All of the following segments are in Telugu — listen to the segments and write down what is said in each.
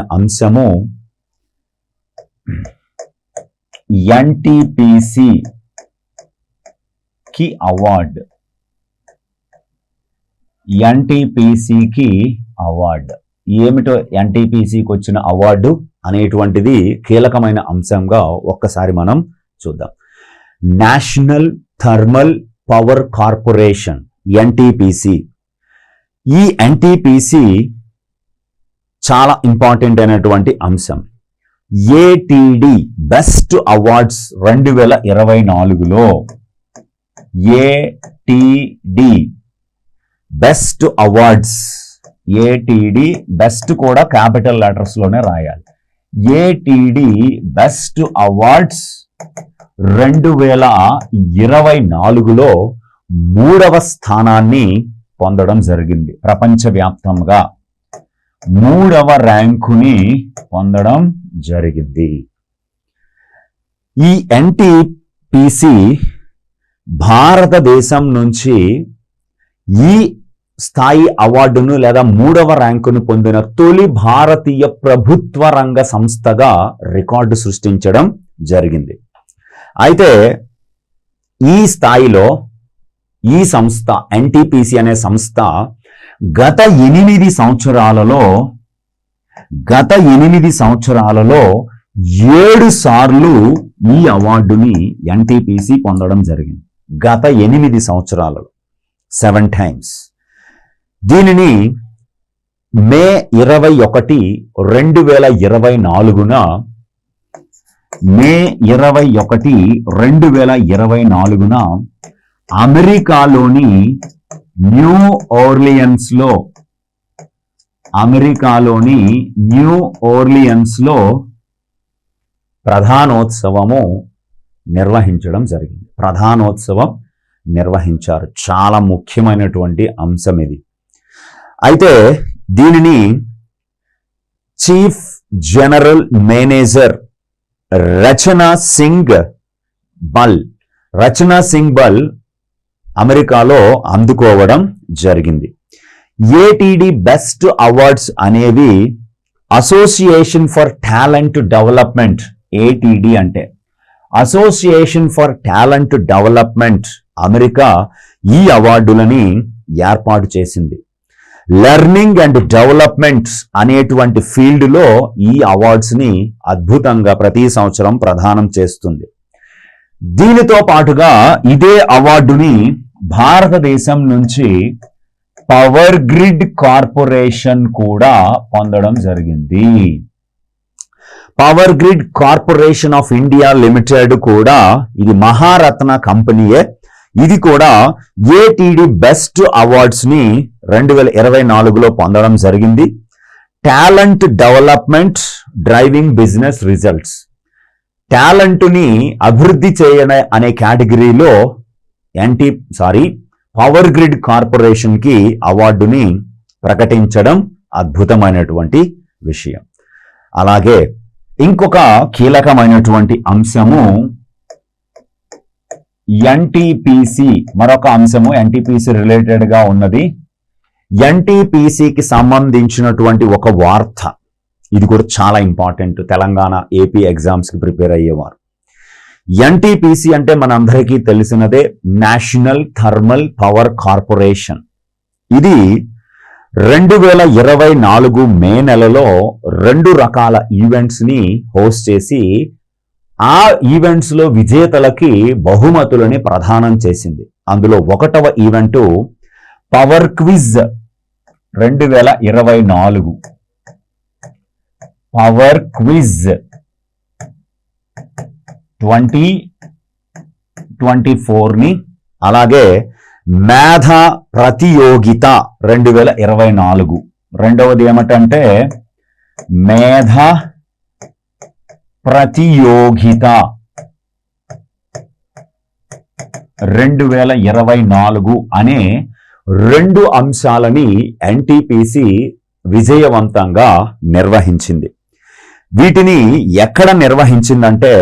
అంశము ఎన్టీపీసీ కి అవార్డ్. ఎన్టీపీసీకి అవార్డు. ఏమిటో ఎన్టీపీసీకి వచ్చిన అవార్డు అనేటువంటిది కీలకమైన అంశంగా ఒక్కసారి మనం చూద్దాం. National thermal power corporation NTPC. ఈ ఎన్టీపీసీ చాలా ఇంపార్టెంట్ అయినటువంటి అంశం. ఏటీడి బెస్ట్ అవార్డ్స్ రెండు వేల ఇరవై నాలుగులో ATD best awards. ATD best కూడా క్యాపిటల్ లెటర్స్లోనే రాయాలి. ఏటిడి బెస్ట్ అవార్డ్స్ రెండు వేల ఇరవై నాలుగులో మూడవ స్థానాన్ని పొందడం జరిగింది ప్రపంచవ్యాప్తంగా. మూడవ ర్యాంకుని పొందడం జరిగింది. ఈ ఎన్టీపీసీ భారతదేశం నుంచి ఈ స్థాయి అవార్డును లేదా మూడవ ర్యాంకును పొందిన తొలి భారతీయ ప్రభుత్వ రంగ సంస్థగా రికార్డు సృష్టించడం జరిగింది. అయితే ఈ స్థాయిలో ఈ సంస్థ ఎన్టీపీసీ అనే సంస్థ గత ఎనిమిది సంవత్సరాలలో గత ఎనిమిది సంవత్సరాలలో ఏడు సార్లు ఈ అవార్డుని ఎన్టీపీసీ పొందడం జరిగింది. గత ఎనిమిది సంవత్సరాలలో. Seven times. దీనిని మే ఇరవై ఒకటి రెండు వేల ఇరవై నాలుగున మే ఇరవై ఒకటి రెండు వేల ఇరవై నాలుగున అమెరికాలోని న్యూ ఓర్లియన్స్లో అమెరికాలోని న్యూ ఓర్లియన్స్లో ప్రధానోత్సవము నిర్వహించడం జరిగింది. ప్రధానోత్సవం నిర్వహించారు. చాలా ముఖ్యమైనటువంటి అంశం ఇది. అయితే దీనిని chief general manager Rachna Singh Bal Rachna Singh Bal అమెరికాలో అందుకోవడం జరిగింది. ఏటీడి బెస్ట్ అవార్డ్స్ అనేవి association for talent development ATD అంటే. Association for talent development America ఈ అవార్డులని ఏర్పాటు చేసింది. లెర్నింగ్ అండ్ డెవలప్మెంట్ అనేటువంటి ఫీల్డ్లో ఈ అవార్డ్స్ని అద్భుతంగా ప్రతి సంవత్సరం ప్రదానం చేస్తుంది. దీనితో పాటుగా ఇదే అవార్డుని భారతదేశం నుంచి పవర్ గ్రిడ్ కార్పొరేషన్ కూడా పొందడం జరిగింది. Power grid corporation of India limited కూడా ఇది మహారత్న కంపెనీయే. ఇది కూడా ఏటీడీ బెస్ట్ అవార్డ్స్ని రెండు వేల ఇరవై నాలుగులో పొందడం జరిగింది. Talent development driving business results టాలెంట్ని అభివృద్ధి చేయన అనే కేటగిరీలో ఎన్టీ సారీ పవర్ గ్రిడ్ కార్పొరేషన్కి అవార్డుని ప్రకటించడం అద్భుతమైనటువంటి విషయం. అలాగే ఇంకొక కీలకమైనటువంటి అంశము ఎన్టీపీసీ మరొక అంశము ఎన్టీపీసీ రిలేటెడ్గా ఉన్నది. ఎన్టీపీసీకి సంబంధించినటువంటి ఒక వార్త. ఇది కూడా చాలా ఇంపార్టెంట్ తెలంగాణ ఏపీ ఎగ్జామ్స్కి ప్రిపేర్ అయ్యేవారు. ఎన్టీపీసీ అంటే మనందరికీ తెలిసినదే నేషనల్ థర్మల్ పవర్ కార్పొరేషన్ ఇది రెండు వేల ఇరవై నాలుగు మే నెలలో రెండు రకాల ఈవెంట్స్ని హోస్ట్ చేసి ఆ ఈవెంట్స్లో విజేతలకి బహుమతులని ప్రదానం చేసింది. అందులో ఒకటవ ఈవెంట్ పవర్ క్విజ్ రెండు వేల ఇరవై నాలుగు. పవర్ క్విజ్ ట్వంటీ ట్వంటీ ఫోర్ని అలాగే మేధ ప్రతియోగిత రెండు వేల ఇరవై నాలుగు. రెండవది ఏమిటంటే మేధ ప్రతియోగిత రెండు వేల ఇరవై నాలుగు అనే రెండు అంశాలని ఎన్టీపీసీ విజయవంతంగా నిర్వహించింది. వీటిని ఎక్కడ నిర్వహించిందంటే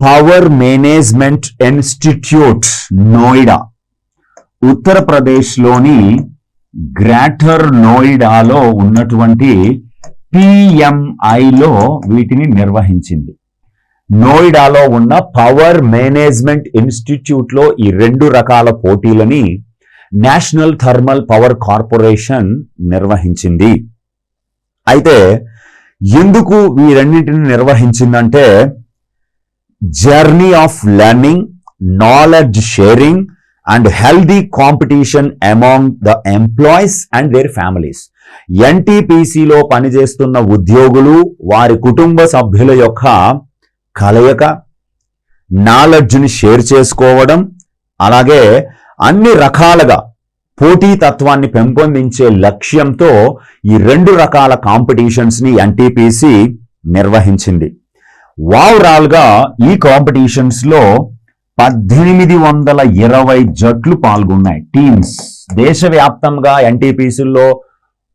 పవర్ మేనేజ్మెంట్ ఇన్స్టిట్యూట్ నోయిడా. ఉత్తరప్రదేశ్లోని గ్రేటర్ నోయిడాలో ఉన్నటువంటి పిఎంఐలో వీటిని నిర్వహించింది. నోయిడాలో ఉన్న పవర్ మేనేజ్మెంట్ ఇన్స్టిట్యూట్లో ఈ రెండు రకాల పోటీలని నేషనల్ థర్మల్ పవర్ కార్పొరేషన్ నిర్వహించింది. అయితే ఎందుకు ఈ రెండింటిని నిర్వహించిందంటే journey of learning knowledge sharing and healthy competition among the employees and their families. ఎన్టీపీసీలో పనిచేస్తున్న ఉద్యోగులు వారి కుటుంబ సభ్యుల యొక్క కలయిక నాలెడ్జ్ని షేర్ చేసుకోవడం అలాగే అన్ని రకాలుగా పోటీతత్వాన్ని పెంపొందించే లక్ష్యంతో ఈ రెండు రకాల కాంపిటీషన్స్ని ఎన్టీపీసీ నిర్వహించింది. ఓవరాల్గా ఈ కాంపిటీషన్స్లో పద్దెనిమిది వందల ఇరవై జట్లు పాల్గొన్నాయి. టీమ్స్. దేశవ్యాప్తంగా ఎన్టీపీసీల్లో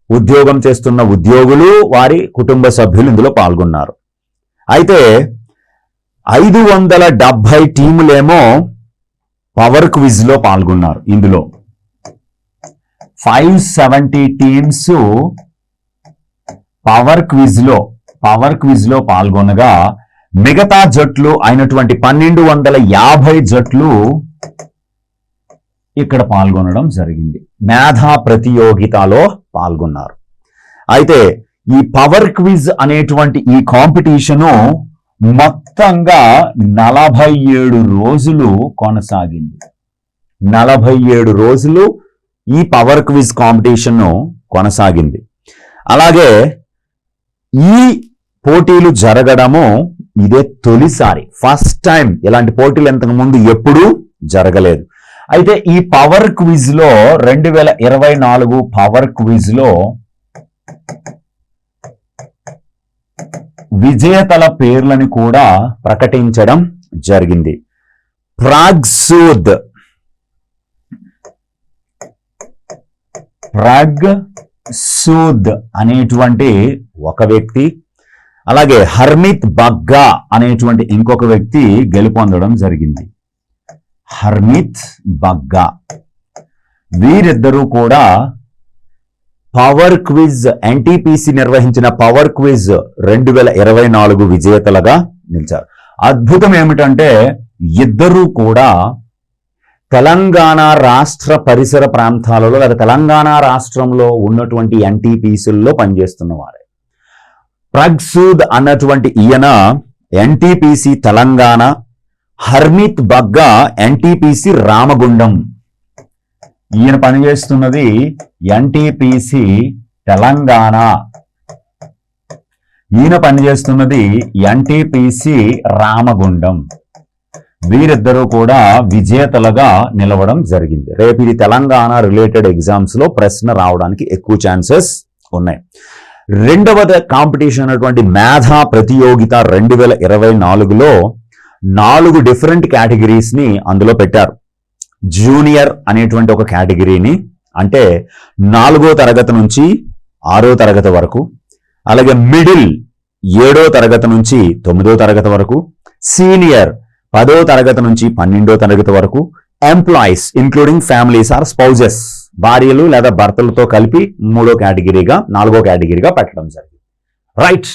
ఉద్యోగం చేస్తున్న ఉద్యోగులు వారి కుటుంబ సభ్యులు ఇందులో పాల్గొన్నారు. అయితే ఐదు వందల డెబ్బై టీములేమో పవర్ క్విజ్లో పాల్గొన్నారు ఇందులో. ఫైవ్ సెవెంటీ టీమ్స్ పవర్ క్విజ్లో పవర్ క్విజ్లో పాల్గొనగా మిగతా జట్లు అయినటువంటి పన్నెండు వందల యాభై జట్లు ఇక్కడ పాల్గొనడం జరిగింది. మేధా ప్రతియోగితలో పాల్గొన్నారు. అయితే ఈ పవర్ క్విజ్ అనేటువంటి ఈ కాంపిటీషను మొత్తంగా నలభై ఏడు రోజులు కొనసాగింది. నలభై ఏడు రోజులు ఈ పవర్ క్విజ్ కాంపిటీషన్ కొనసాగింది. అలాగే ఈ పోటీలు జరగడము ఇదే తొలిసారి. ఫస్ట్ టైం ఇలాంటి పోటీలు ఇంతకు ముందు ఎప్పుడూ జరగలేదు. అయితే ఈ పవర్ క్విజ్లో రెండు వేల ఇరవై నాలుగు పవర్ క్విజ్లో విజేతల పేర్లను కూడా ప్రకటించడం జరిగింది. ప్రాగ్సూద్ ప్రాగ్ సూద్ అనేటువంటి ఒక వ్యక్తి అలాగే హర్మిత్ బగ్గా అనేటువంటి ఇంకొక వ్యక్తి గెలుపొందడం జరిగింది. హర్మిత్ బగ్గా. వీరిద్దరూ కూడా పవర్ క్విజ్ ఎన్టీపీసీ నిర్వహించిన పవర్ క్విజ్ రెండు వేల ఇరవై నాలుగు విజేతలుగా నిలిచారు. అద్భుతం ఏమిటంటే ఇద్దరూ కూడా తెలంగాణ రాష్ట్ర పరిసర ప్రాంతాలలో లేదా తెలంగాణ రాష్ట్రంలో ఉన్నటువంటి ఎన్టీపీసీల్లో పనిచేస్తున్న వారే. ప్రగ్సూద్ అన్నటువంటి ఈయన ఎన్టీపీసీ తెలంగాణ హర్మిత్ బగ్గా ఎన్టీపీసీ రామగుండం. ఈయన పనిచేస్తున్నది ఎన్టీపీసీ తెలంగాణ. ఈయన పనిచేస్తున్నది ఎన్టీపీసీ రామగుండం. వీరిద్దరూ కూడా విజేతలుగా నిలవడం జరిగింది. రేపు ఇది తెలంగాణ రిలేటెడ్ ఎగ్జామ్స్లో ప్రశ్న రావడానికి ఎక్కువ ఛాన్సెస్ ఉన్నాయి. రెండవ కాంపిటీషన్ అటువంటి మేధా ప్రతియోగిత రెండు వేల ఇరవై నాలుగులో నాలుగు డిఫరెంట్ క్యాటగిరీస్ని అందులో పెట్టారు. జూనియర్ అనేటువంటి ఒక కేటగిరీని అంటే నాలుగో తరగతి నుంచి ఆరో తరగతి వరకు అలాగే మిడిల్ ఏడో తరగతి నుంచి తొమ్మిదో తరగతి వరకు సీనియర్ పదో తరగతి నుంచి పన్నెండో తరగతి వరకు employees including families or spouses భార్యలు లేదా భర్తలతో కలిపి మూడో కేటగిరీగా నాలుగో కేటగిరీగా పెట్టడం జరిగింది. రైట్